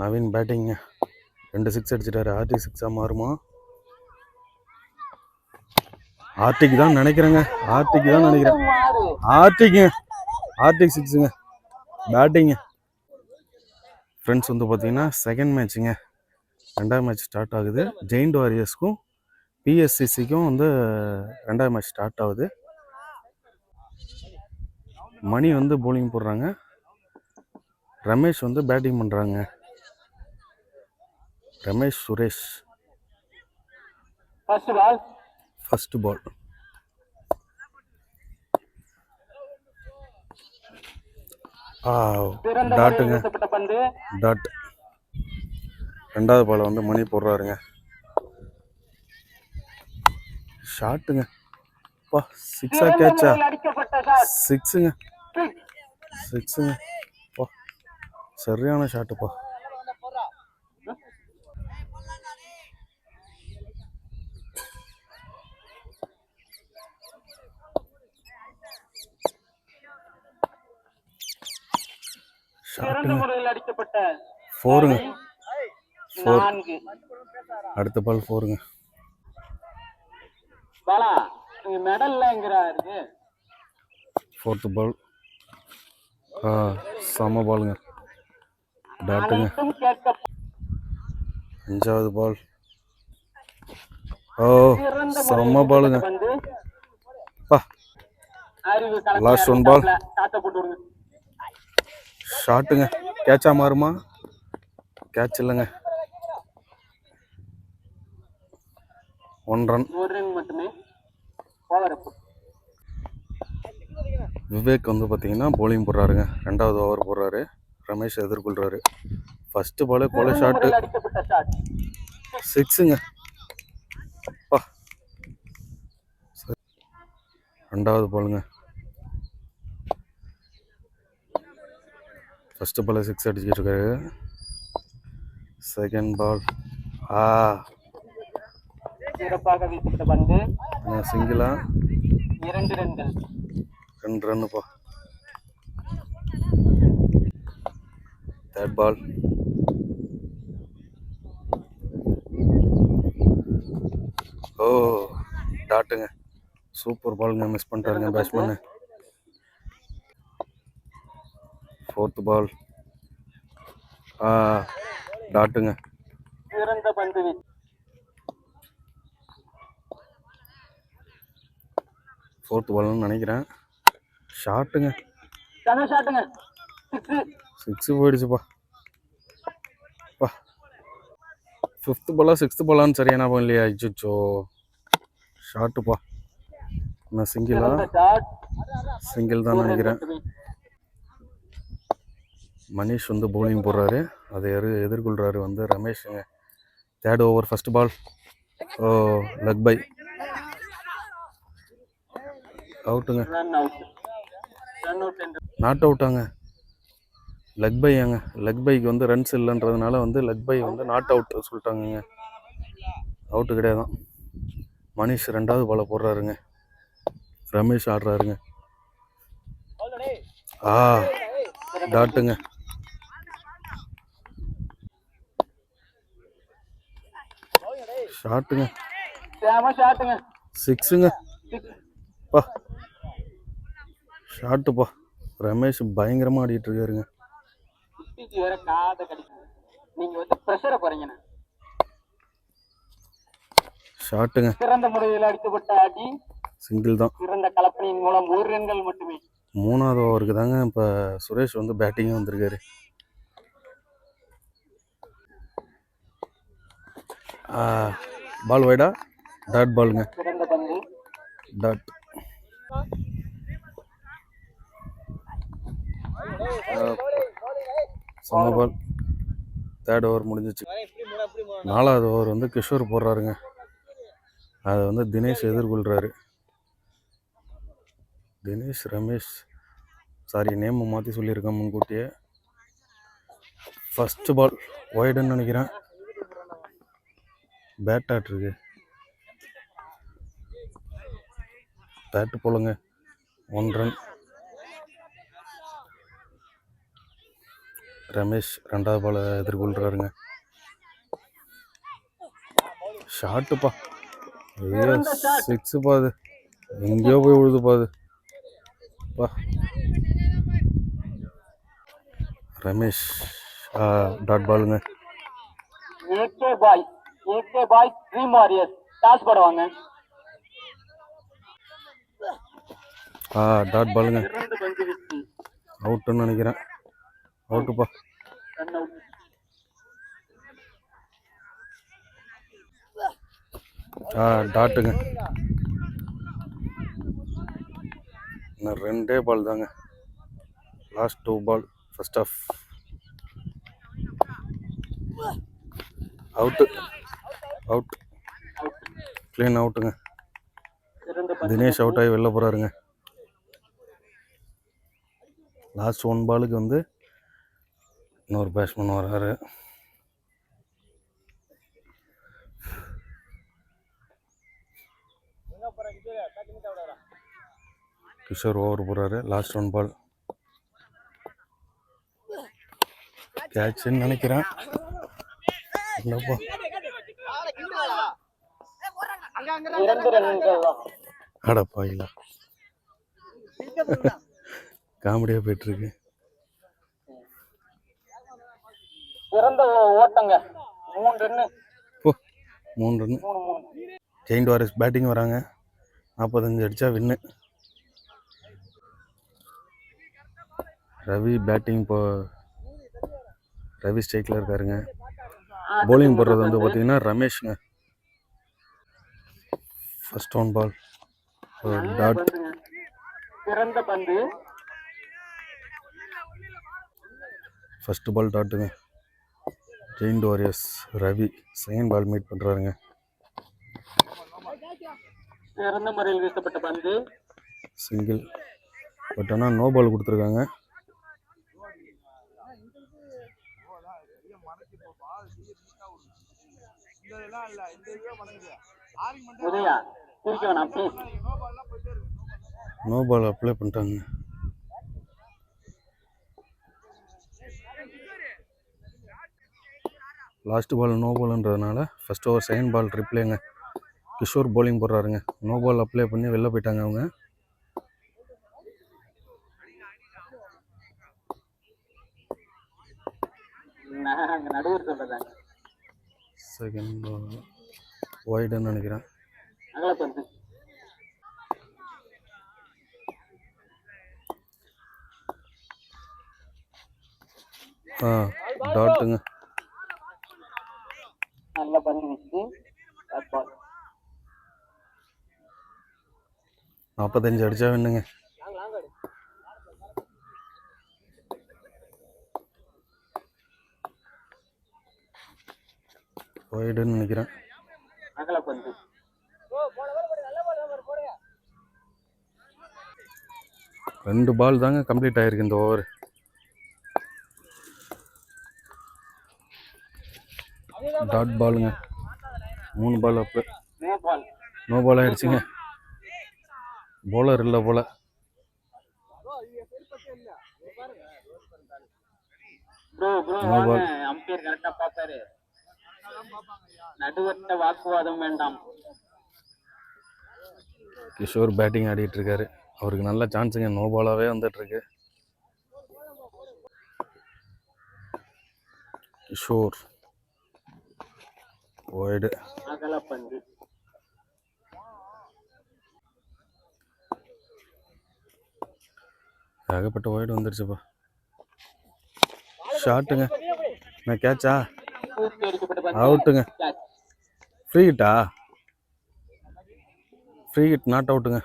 நவீன் பேட்டிங்க. ரெண்டு சிக்ஸ் அடிச்சிட்டாரு. ஆர்டி சிக்ஸாக மாறுமா? ஆர்டிக் தான் நினைக்கிறேங்க. ஆர்டிக் தான் நினைக்கிறேன். ஆர்டிக்கு ஆர்டிக் சிக்ஸுங்க பேட்டிங்க ஃப்ரெண்ட்ஸ் வந்து பார்த்தீங்கன்னா செகண்ட் மேட்ச்சுங்க ரெண்டாவது மேட்ச் ஸ்டார்ட் ஆகுது. ஜெயிண்ட் வாரியர்ஸ்க்கும் பிஎஸ்சிசிக்கும் வந்து ரெண்டாவது மேட்ச் ஸ்டார்ட் ஆகுது. மணி வந்து போலிங் போடுறாங்க. ரமேஷ் வந்து பேட்டிங் பண்ணுறாங்க Ramesh Suresh. First ball first ball டாட்டுங்க dot ரெண்டாவது பால் வந்து மணி போடுறாருங்க. ஷாட்டுங்க பா சிக்ஸா கேட்சா சிக்ஸுங்க சிக்ஸுங்க சரியான ஷாட்டுப்பா சிறந்த முறையில் அடிக்கப்பட்ட ஃபோருங்க ஃபோர் நான்கு. அடுத்த பால் ஃபோருங்க பாலா இங்க மெடல்லங்கிறாரு ஃபோர்த்து பால் ஆ செம பாலுங்க டாட்டுங்க அஞ்சாவது பால் ஓ செம்ம பாலுங்க வந்து பா. அறிவு ஷாட்டுங்க. கேட்சா மாறுமா? கேட்ச் இல்லைங்க. ஒன் ரன் விவேக் வந்து பார்த்தீங்கன்னா bowling போடுறாருங்க. ரெண்டாவது ஓவர் போடுறாரு. ரமேஷ் எதிர்கொள்றாரு. ஃபர்ஸ்ட் பாலே போல ஷாட்டு சிக்ஸுங்க. ரெண்டாவது பாலுங்க ஃபர்ஸ்ட் பால் சிக்ஸ் அடிச்சுட்டு இருக்காரு செகண்ட் பால் ஆ சிறப்பாக வீசப்பட்ட பந்து சிங்கிளா இரண்டு ரன்கள். ரெண்டு ரன்னுப்பா தேர்ட் பால் ஓ டாட்டுங்க சூப்பர் பாலுங்க மிஸ் பண்ணிட்டாருங்க பேட்ஸ்மேனு ஃபோர்த்து பால் டாட்டுங்க. சிறந்த பந்து வீச்சு ஃபோர்த்து பால்னு நினைக்கிறேன். ஷாட்டுங்க ஷாட்டுங்க சிக்ஸ் போயிடுச்சுப்பா. பா. ஃபிஃப்த்து பாலா சிக்ஸ்த்து பாலான்னு சரியான போகும் இல்லையா? அச்சோ ஷாட்டுப்பா நான் சிங்கிளா சிங்கிள் தான் நினைக்கிறேன். மனிஷ் வந்து bowling போடுறாரு. அதை எதிர் எதிர்கொள்கிறாரு வந்து ரமேஷுங்க தேர்ட் ஓவர் ஃபர்ஸ்ட் பால் ஓ லக் பை அவுட்டுங்க நாட் அவுட்டாங்க லெக் பையாங்க லெக் பைக்கு வந்து ரன்ஸ் இல்லைன்றதுனால வந்து லெக் பை வந்து நாட் அவுட் சொல்லிட்டாங்கங்க. அவுட்டு கிடையாதான். மனிஷ் ரெண்டாவது பாலை போடுறாருங்க. ரமேஷ் ஆடுறாருங்க. ஆ டாட்டுங்க ஷாட்டுங்க. ஷாட்டுங்க. சிக்ஸுங்க. சிக்ஸ் பா. ஷாட்டுப்பா ரமேஷ் பயங்கரமாக ஆடிட்டு இருக்காருங்க. வேற காதை கடிக்கும் நீங்க வந்து ப்ரெஷரை குறைங்கண்ணா ஷாட்டுங்க. சிறந்த முறையில் அடிக்கப்பட்ட அடி சிங்கிள் தான். சிறந்த கலப்பணியின் மூலம் ஒரு ரன்கள் மட்டுமே. மூணாவது ஓவருக்கு தாங்க இப்போ சுரேஷ் வந்து பேட்டிங்காக வந்திருக்காரு. பால் வைடா டாட் பாலுங்க டாட் செம்ம பால் தேர்ட் ஓவர் முடிஞ்சிச்சு. நாலாவது ஓவர் வந்து கிஷோர் போடுறாருங்க. அதை வந்து தினேஷ் எதிர்கொள்கிறாரு தினேஷ் ரமேஷ். சாரி நேம் மாற்றி சொல்லியிருக்கேன் முன்கூட்டியே. ஃபஸ்ட்டு பால் ஒய்டுன்னு நினைக்கிறேன். பேட் ஆட்ருக்கு பேட்டு போலுங்க. ஒன் ரன் ரமேஷ் ரெண்டாவது பால எதிர்கொள்கிறாருங்க ஷாட்டுப்பா ஐயோ சிக்ஸு பாது எங்கேயோ போய் விழுது பாது பா. ரமேஷ் டாட் பாலுங்க பாய் ஏகே பாய் ட்ரீம் வாரியர்ஸ் டாஸ் போடுவாங்க ஆ டாட் பாலுங்க அவுட்டுன்னு நினைக்கிறேன். அவுட்டுப்பா ஆ டாட்டுங்க இன்னும் ரெண்டே பால் தாங்க. Last two ball first off out out clean அவுட்டுங்க Dinesh out ஆகி வெளில போகிறாருங்க லாஸ்ட் ஒன் பாலுக்கு வந்து இன்னொரு பேட்ஸ்மேன் வராரு. கிஷோர் ஓவர் போகிறாரு லாஸ்ட் ஒன் பால் கேட்சுன்னு நினைக்கிறேன். இல்லைப்பா அடப்பாயிலா காமெடியாக போயிட்டுருக்கு. சிறந்த ஓட்டங்க. மூணு ரன்னு மூணு வாரிஸ் பேட்டிங் வராங்க. நாற்பத்தஞ்சு அடித்தா வின்னு. ரவி பேட்டிங் இப்போ ரவி ஸ்ட்ரைக்கில் இருக்காருங்க. bowling போடுறது வந்து பார்த்தீங்கன்னா ரமேஷ்ங்க. ஃபர்ஸ்ட் ஒன் பால் டாட் சிறந்த பந்து. First ball டாட்டுங்க giant warriors Ravi second ball meet பண்ணுறாருங்க சிறந்த முறையில் வீசப்பட்ட பந்து. சிங்கிள் பட் ஆனால் நோ பால் கொடுத்துருக்காங்க. உதயா சிரிக்க வேணாம் ப்ளீஸ் நோ பால் அப்ளை பண்ணிட்டாங்க. லாஸ்ட் பால் நோ பால்ன்றதுனால ஃபர்ஸ்ட் ஓவர் செகண்ட் பால் ட்ரிப்ளேங்க கிஷோர் bowling போடுறாருங்க. நோ பால் அப்ளை பண்ணி வெளில போயிட்டாங்க அவங்க. செகண்ட் பால் ஒய்டுன்னு நினைக்கிறேன். ஆ டாட்டுங்க. நல்ல பந்து வீச்சு நாற்பத்தஞ்சு அடிச்சா வேணுங்க ஒய்டுன்னு நினைக்கிறேன் அகல பந்து ரெண்டு பால் தாங்க கம்ப்ளீட் ஆயிருக்கு இந்த ஓவர். டாட் பாலுங்க மூணு பால் அப்பு நோ பால் நோ பால் ஆயிடுச்சுங்க. Bowler இல்லை போல. வாக்குவாதம் வேண்டாம். கிஷோர் பேட்டிங் ஆடிட்டு இருக்காரு. அவருக்கு நல்ல சான்ஸுங்க. நோபாலாகவே வந்துட்டுருக்கு. வந்துட்டு கிஷோர் ஒய்டு ஏகப்பட்ட ஒய்டு வந்துருச்சுப்பா. ஷாட்டுங்க நான் கேட்சா அவுட்டுங்க ஃப்ரீ ஹிட்டா ஃப்ரீ ஹிட் நாட் அவுட்டுங்க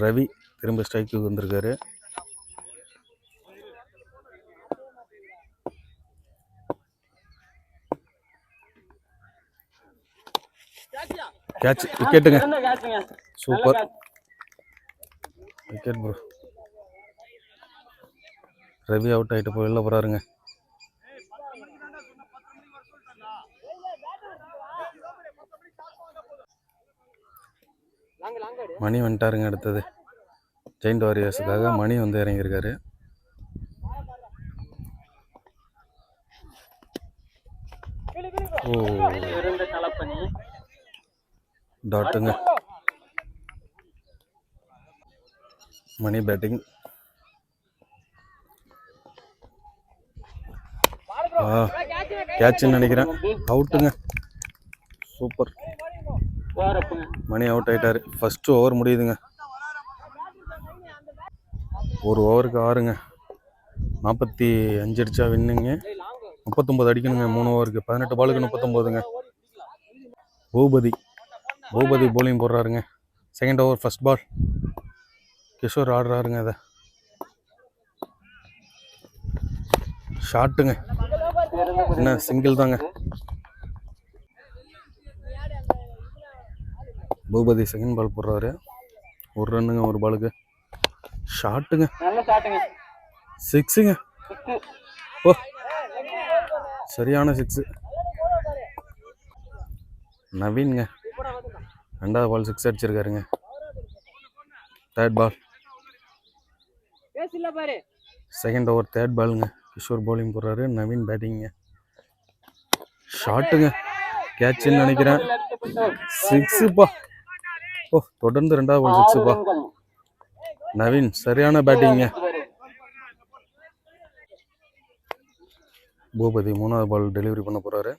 ரவி திரும்ப ஸ்ட்ரைக்கு வந்திருக்காரு. Catch விக்கெட்டுங்க super wicket bro Ravi out ஆகிட்டு போய் வெளில போகிறாருங்க மணி வந்துட்டாருங்க அடுத்தது. ஜெயிண்ட் வாரியர்ஸுக்காக மணி வந்து இறங்கியிருக்காரு. ஓ. டாட்டுங்க மணி பேட்டிங் ஆ. கேட்சுன்னு நினைக்கிறேன். அவுட்டுங்க சூப்பர் மணி அவுட் ஆகிட்டார் ஃபஸ்ட்டு ஓவர் முடியுதுங்க. ஒரு ஓவருக்கு ஆறுங்க. நாற்பத்தி அஞ்சு அடிச்சா வின்னுங்க. முப்பத்தொம்பது அடிக்கணுங்க. மூணு ஓவருக்கு பதினெட்டு பாலுக்கு முப்பத்தொம்போதுங்க Boopathi. Boopathi bowling போடுறாருங்க. Second over first ball Kishore ஆடுறாருங்க அதை. ஷாட்டுங்க என்ன சிங்கிள் தாங்க. பூபதி செகண்ட் பால் போடுறாரு ஒரு ரன்னுங்க ஒரு பாலுக்கு ஷாட்டுங்க சிக்ஸுங்க சிக்ஸ் ஓ சரியான சிக்ஸு நவீன்ங்க ரெண்டாவது ball six அடிச்சிருக்காருங்க third ball second over third பாலுங்க கிஷோர் பவுலிங் போடுறாரு நவீன் பேட்டிங்க ஷாட்டுங்க கேட்சுன்னு நினைக்கிறேன் சிக்ஸுப்பா ஓ தொடர்ந்து ரெண்டாவது பால் சிக்ஸுப்பா நவீன் சரியான பேட்டிங்க பூபதி மூணாவது பால் டெலிவரி பண்ண போகிறாரு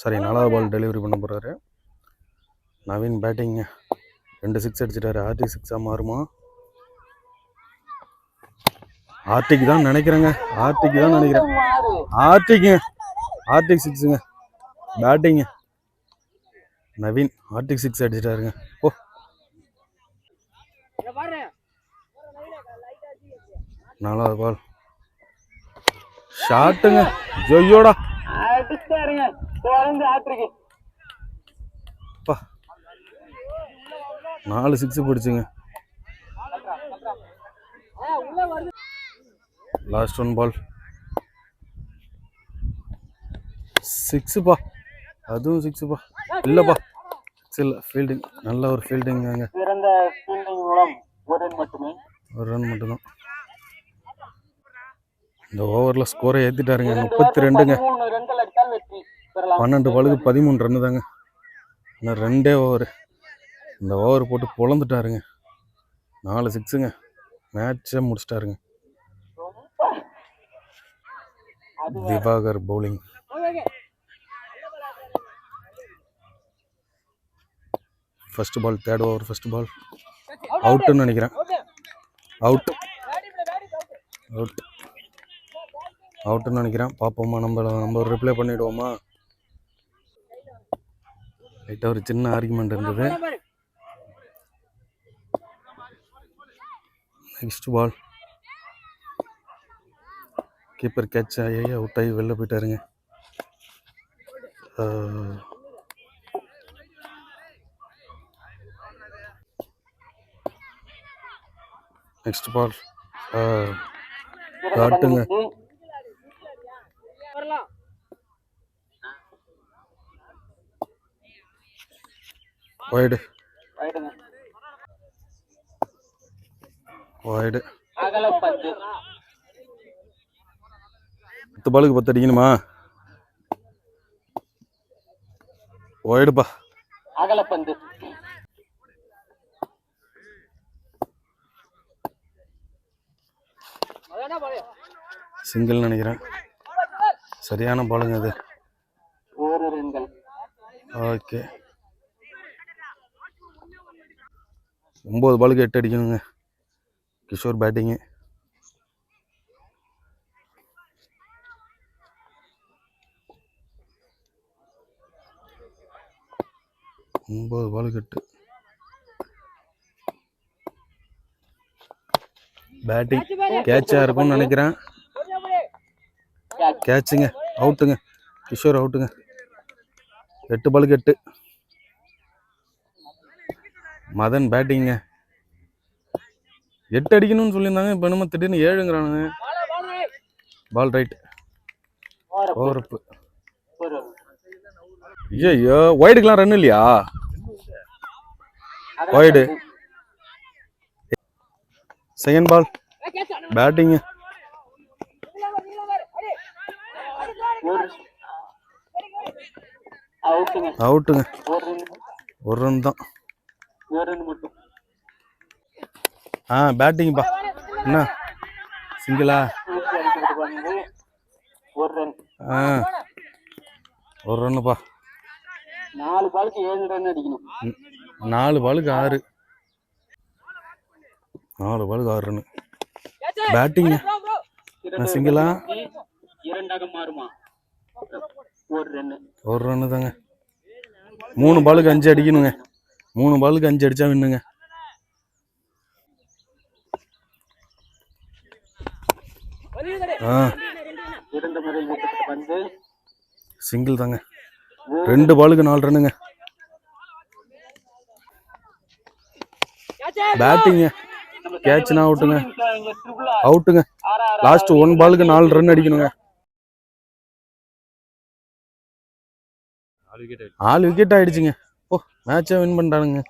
சாரி நாலாவது பால் டெலிவரி பண்ண போகிறாரு நவீன் பேட்டிங்க ரெண்டு சிக்ஸ் அடிச்சிட்டாரு. ஆர்டி சிக்ஸாக மாறுமா? ஆர்டிக் தான் நினைக்கிறேங்க. ஆர்டிக் தான் நினைக்கிறேன். ஆர்டிக்குங்க ஆர்டிக் சிக்ஸுங்க பேட்டிங்க நவீன் ஆர்டிக் சிக்ஸ் அடிச்சிட்டாருங்க. ஓ. நாலாவது பால் ஷாட்டுங்க ஜொய்யோடா. நாலு சிக்ஸ் பிடிச்சுங்க. லாஸ்ட் ஒன் பால் சிக்ஸுப்பா அதுவும் சிக்ஸுப்பா இல்லைப்பா. இல்லை ஃபீல்டிங் நல்ல ஒரு ஃபீல்டிங்காங்க சிறந்த ஃபீல்டிங் மூலம் ஒரு ரன் மட்டுமே. ஒரு ரன் மட்டும்தான். இந்த ஓவரில் ஸ்கோரை ஏற்றிட்டாருங்க முப்பத்தி ரெண்டுங்க பன்னெண்டு பாலுக்கு பதிமூணு ரன்னு தாங்க இன்னும் ரெண்டே ஓவர் இந்த ஓவர் போட்டு பொழந்துட்டாருங்க. நாலு சிக்ஸுங்க மேட்சை முடிச்சிட்டாருங்க. Diwakar bowling first ball third over first ball அவுட்டுன்னு நினைக்கிறேன். அவுட் அவுட் அவுட்டுன்னு நினைக்கிறேன். பார்ப்போமா நம்ம நம்ம ஒரு ரிப்ளை பண்ணிவிடுவோமா லைட்டாக ஒரு சின்ன ஆர்குமெண்ட் இருந்தது. நெக்ஸ்ட் பால் கீப்பர் கேட்ச் ஆகி அவுட் ஆகி வெளில போயிட்டாருங்க. Next ball. காட்டுங்க ஒய்டு ஒய்டு பத்து பாலுக்கு பத்து அடிக்கணுமா? ஒய்டுப்பா அகலப்பந்து சிங்கிள் நினைக்கிறேன். சரியான பாலுங்க அது. ஓகே ஒம்பது பாலுக்கு எட்டு அடிக்கணுங்க. கிஷோர் பேட்டிங்கு ஒம்பது பாலுக்கு எட்டு. பேட்டிங் கேட்சாக இருக்கும்னு நினைக்கிறேன். கேட்சுங்க அவுட்டுங்க கிஷோர் அவுட்டுங்க எட்டு பாலுக்கு எட்டு. மதன் பேட்டிங்க எட்டு அடிக்கணும்னு சொல்லியிருந்தாங்க. இப்போ என்னமோ திடீர்னு ஏழுங்கிறானுங்க. பால் ரைட் ஓவரப்பு ஐயோ ஒய்டுக்கெலாம் ரன் இல்லையா. Wide second ball. பேட்டிங்கு. அவுட்டுங்க. ஒரு ரன் தான். ஆ பேட்டிங்ப்பா என்ன? சிங்கிளா? ஆ. ஒரு ரன்னுப்பா. நாலு பாலுக்கு ஏழு ரன் அடிக்கணும். நாலு பாலுக்கு ஆறு. நாலு பாலுக்கு ஆறு ரன்னு பேட்டிங்க இரண்டு சிங்கிளா இரண்டாக மாறுமா? ஒரு ரன் ஒரு ரன்னு தாங்க. மூணு பாலுக்கு அஞ்சு அடிக்கணுங்க. மூணு பாலுக்கு அஞ்சு அடிச்சா வின்னுங்க. சிங்கிள் தாங்க. ரெண்டு பாலுக்கு நாலு ரன்னுங்க பேட்டிங்க கேட்ச்னா அவுட்டுங்க. அவுட்டுங்க லாஸ்ட் ஒன் பாலுக்கு நாலு ரன் அடிக்கணுங்க. ஆறு விக்கெட் ஆயிடுச்சுங்க. ஓ மேட்சை வின் பண்ணிட்டானுங்க.